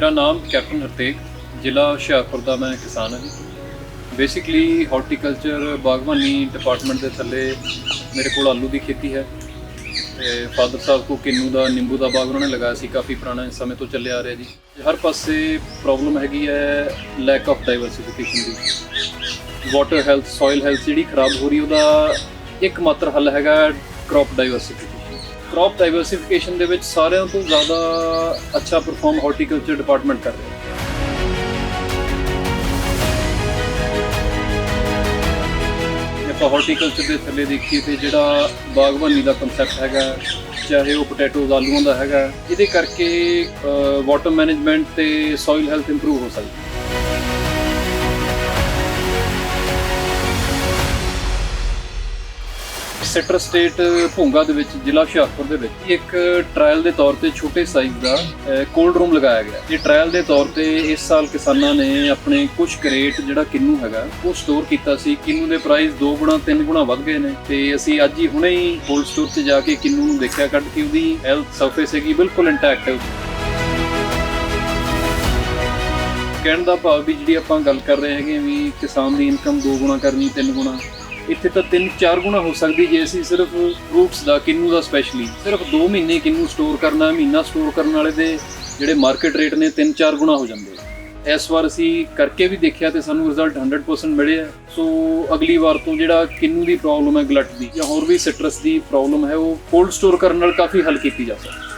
ਮੇਰਾ ਨਾਮ ਕੈਪਟਨ ਹਰਤੇਗ, ਜ਼ਿਲ੍ਹਾ ਹੁਸ਼ਿਆਰਪੁਰ ਦਾ ਮੈਂ ਕਿਸਾਨ ਹਾਂ ਜੀ। ਬੇਸਿਕਲੀ ਹਾਰਟੀਕਲਚਰ ਬਾਗਬਾਨੀ ਡਿਪਾਰਟਮੈਂਟ ਦੇ ਥੱਲੇ ਮੇਰੇ ਕੋਲ ਆਲੂ ਦੀ ਖੇਤੀ ਹੈ। ਤੇ ਫਾਦਰ ਸਾਹਿਬ ਕੋ ਕਿੰਨੂ ਦਾ, ਨਿੰਬੂ ਦਾ ਬਾਗ ਉਹਨਾਂ ਨੇ ਲਗਾਇਆ ਸੀ, ਕਾਫੀ ਪੁਰਾਣਾ ਸਮੇਂ ਤੋਂ ਚੱਲਿਆ ਆ ਰਿਹਾ ਜੀ। ਹਰ ਪਾਸੇ ਪ੍ਰੋਬਲਮ ਹੈਗੀ ਹੈ ਲੈਕ ਆਫ ਡਾਈਵਰਸਿਫਿਕੇਸ਼ਨ ਦੀ। ਵਾਟਰ ਹੈਲਥ ਸੋਇਲ ਹੈਲਥ ਜਿਹੜੀ ਖਰਾਬ ਹੋ ਰਹੀ, ਉਹਦਾ ਇੱਕ ਮਾਤਰ ਹੱਲ ਹੈਗਾ ਕ੍ਰੌਪ ਡਾਈਵਰਸਿਫਿਕੇਸ਼ਨ ਕ੍ਰੌਪ ਡਾਈਵਰਸਿਫਿਕੇਸ਼ਨ ਦੇ ਵਿੱਚ ਸਾਰਿਆਂ ਤੋਂ ਜ਼ਿਆਦਾ ਅੱਛਾ ਪਰਫਾਰਮ ਹਾਰਟੀਕਲਚਰ ਡਿਪਾਰਟਮੈਂਟ ਕਰ ਰਿਹਾ। ਹੈ ਆਪਾਂ ਹਾਰਟੀਕਲਚਰ ਦੇ ਥੱਲੇ ਦੇਖੀਏ ਤੇ ਜਿਹੜਾ ਬਾਗਬਾਨੀ ਦਾ ਕਨਸੈਪਟ ਹੈਗਾ, ਚਾਹੇ ਉਹ ਪੋਟੈਟੋਜ਼ ਆਲੂਆਂ ਦਾ ਹੈਗਾ, ਇਹਦੇ ਕਰਕੇ ਵਾਟਰ ਮੈਨੇਜਮੈਂਟ ਤੇ ਸੋਇਲ ਹੈਲਥ ਇੰਪਰੂਵ ਹੋ ਸਕਦੀ ਹੈ। ਸੈਟਰ ਸਟੇਟ ਭੁੰਗਾ ਦੇ ਵਿੱਚ, ਜ਼ਿਲ੍ਹਾ ਹੁਸ਼ਿਆਰਪੁਰ ਦੇ ਵਿੱਚ ਇੱਕ ਟ੍ਰਾਇਲ ਦੇ ਤੌਰ ਤੇ ਛੋਟੇ ਸਾਈਜ਼ ਦਾ ਕੋਲਡ ਰੂਮ ਲਗਾਇਆ ਗਿਆ। ਇਹ ਟ੍ਰਾਇਲ ਦੇ ਤੌਰ ਤੇ ਇਸ ਸਾਲ ਕਿਸਾਨਾਂ ਨੇ ਆਪਣੇ ਕੁਝ ਕਰੇਟ ਜਿਹੜਾ ਕਿੰਨੂ ਹੈਗਾ, ਉਹ ਸਟੋਰ ਕੀਤਾ ਸੀ। ਕਿੰਨੂ ਦੇ ਪ੍ਰਾਈਸ 2 ਗੁਣਾ 3 ਗੁਣਾ ਵੱਧ ਗਏ ਨੇ ਤੇ ਅਸੀਂ ਅੱਜ ਹੀ ਹੁਣੇ ਹੀ ਕੋਲਡ ਸਟੋਰ ਤੇ ਜਾ ਕੇ ਕਿੰਨੂ ਨੂੰ ਦੇਖਿਆ, ਕੱਢ ਕੇ ਉਹਦੀ ਹੈਲਥ ਸਰਫੇਸ ਹੈਗੀ ਬਿਲਕੁਲ ਇੰਟੈਕਟ ਹੈ ਕਹਿਣ ਦਾ ਭਾਵ ਵੀ ਜਿਹੜੀ ਆਪਾਂ ਗੱਲ ਕਰ ਰਹੇ ਹੈਗੇ ਵੀ ਕਿਸਾਨ ਦੀ ਇਨਕਮ 2 ਗੁਣਾ ਕਰਨੀ 3 ਗੁਣਾ ਇੱਥੇ ਤਾਂ 3-4 ਗੁਣਾ ਹੋ ਸਕਦੀ ਜੇ ਅਸੀਂ ਸਿਰਫ ਫਰੂਟਸ ਦਾ, ਕਿੰਨੂ ਦਾ ਸਪੈਸ਼ਲੀ ਸਿਰਫ 2 ਮਹੀਨੇ ਕਿੰਨੂ ਸਟੋਰ ਕਰਨਾ, ਮਹੀਨਾ ਸਟੋਰ ਕਰਨ ਵਾਲੇ ਦੇ ਜਿਹੜੇ ਮਾਰਕੀਟ ਰੇਟ ਨੇ 3-4 ਗੁਣਾ ਹੋ ਜਾਂਦੇ ਇਸ ਵਾਰ ਅਸੀਂ ਕਰਕੇ ਵੀ ਦੇਖਿਆ ਤੇ ਸਾਨੂੰ ਰਿਜ਼ਲਟ 100% ਮਿਲਿਆ ਸੋ ਅਗਲੀ ਵਾਰ ਤੋਂ ਜਿਹੜਾ ਕਿੰਨੂ ਦੀ ਪ੍ਰੋਬਲਮ ਹੈ ਗਲਟ ਦੀ ਜਾਂ ਹੋਰ ਵੀ ਸਿਟਰਸ ਦੀ ਪ੍ਰੋਬਲਮ ਹੈ, ਉਹ ਕੋਲਡ ਸਟੋਰ ਕਰਨ ਨਾਲ ਕਾਫੀ ਹੱਲ ਕੀਤੀ ਜਾ ਸਕਦੀ ਹੈ।